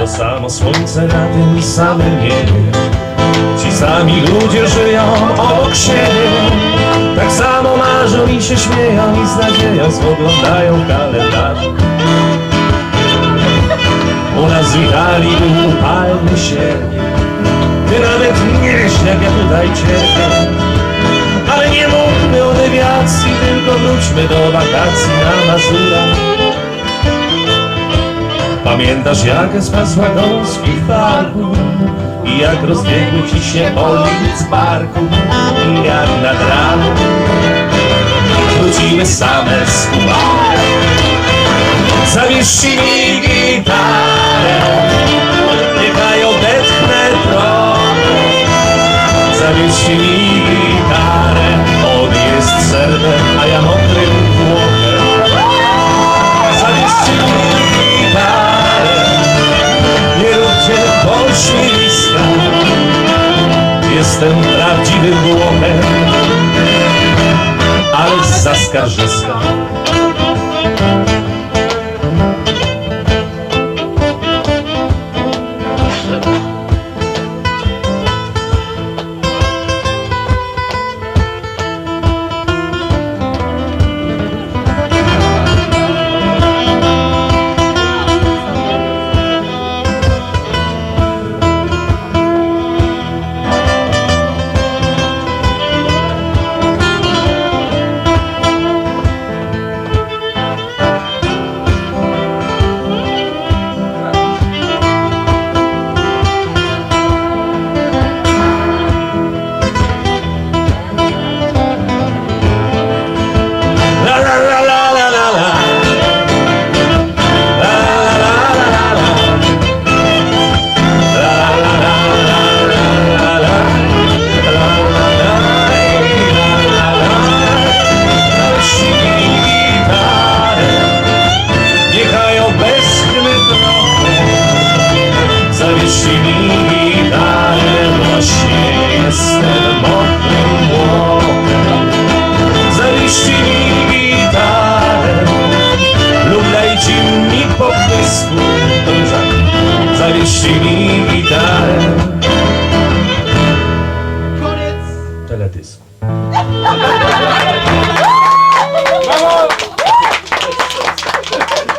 To samo słońce na tym samym niebie. Ci sami ludzie żyją obok siebie. Tak samo marzą i się śmieją I z nadzieją spoglądają kalendarz. U nas w Italii był upalny sierpień Ty nawet nie wiesz jak ja tutaj cierpię. Ale nie mówmy o dewiacji Tylko wróćmy do wakacji na Mazurach Pamiętasz jak spasła gąski w parku I jak rozbiegły ci się olic z barku I jak nad ranem Wrócimy same z uwagą Zawieźcie mi gitarę. Niechaj odetchnę trochę. Zawieźcie mi Jestem prawdziwym Włochem Ale z zaskarżyska Właśnie jestem mokrym młotkiem Zawieźcie mi gitarę lub mi Dobrze, zawieźcie mi gitarę